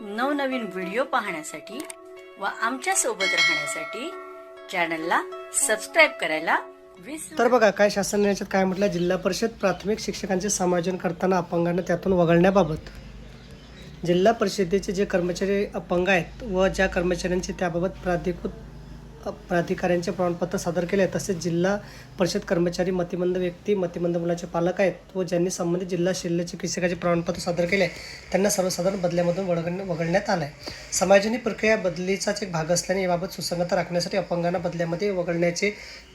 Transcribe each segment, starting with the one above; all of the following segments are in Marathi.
नवनवीन व्हिडिओ पाहण्यासाठी व आमच्यासोबत राहण्यासाठी चॅनलला सबस्क्राईब करायला तर बघा काय शासन याच्यात काय म्हटलं जिल्हा परिषद प्राथमिक शिक्षकांचे समायोजन करताना अपंगांना त्यातून वगळण्याबाबत. जिल्हा परिषदेचे जे कर्मचारी अपंग आहेत व ज्या कर्मचाऱ्यांचे त्याबाबत प्राधिकृत प्राधिकाऱ्यांचे प्रमाणपत्र सादर केले आहे तसेच जिल्हा परिषद कर्मचारी मतिमंद व्यक्ती मतिमंद मुलाचे पालक आहेत व ज्यांनी संबंधित जिल्हा शल्य चिकित्सकाचे प्रमाणपत्र सादर केले आहे त्यांना सर्वसाधारण बदल्यामधून वळगण वगळण्यात आलं आहे. समायोजनी प्रक्रिया बदलीचाच एक भाग असल्याने याबाबत सुसंगता राखण्यासाठी अपंगांना बदल्यामध्ये वगळण्याचे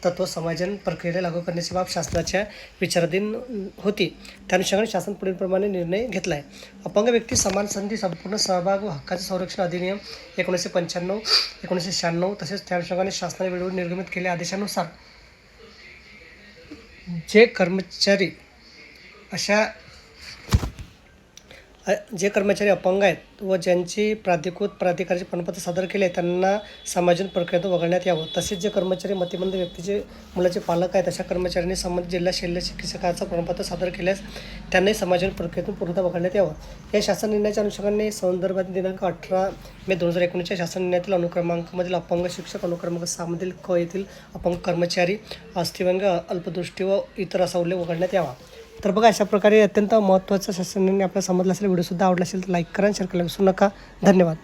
तत्व समायोजन प्रक्रियेला लागू करण्याची बाब शासनाच्या विचाराधीन होती. त्या अनुषंगाने शासन पुढीलप्रमाणे निर्णय घेतला आहे. अपंग व्यक्ती समान संधी संपूर्ण सहभाग व हक्काचे संरक्षण अधिनियम एकोणीसशे पंच्याण्णव एकोणीसशे शहाण्णव तसेच त्या अनुषंगाने शासनाने वेळेवर निर्गमित केलेल्या आदेशानुसार जे कर्मचारी अशा जे कर्मचारी अपंग आहेत व ज्यांची प्राधिकृत प्राधिकाराचे प्रमाणपत्र सादर केले आहे त्यांना समायोजन प्रक्रियेतून वगळण्यात यावं. तसेच जे कर्मचारी मतिमंद व्यक्तीचे मुलाचे पालक आहेत अशा कर्मचाऱ्यांनी संबंधित जिल्हा शल्य चिकित्सकाचं प्रमाणपत्र सादर केल्यास त्यांनाही समायोजन प्रक्रियेतून पूर्णतः वगळण्यात यावं. या शासन निर्णयाच्या अनुषंगाने संदर्भात दिनांक अठरा मे दोन हजार एकोणीसच्या शासन निर्णयातील अनुक्रमांकामधील अपंग शिक्षक अनुक्रमांक सहामधील क येथील अपंग कर्मचारी अस्थिव्यंग अल्पदृष्टी व इतर असा उल्लेख वगळण्यात यावा. तर बघा अशा प्रकारे अत्यंत महत्त्वाचा शासनाने आपल्याला समजला असेल व्हिडिओसुद्धा आवडला असेल तर लाईक करा आणि शेअर करायला विसरू नका. धन्यवाद.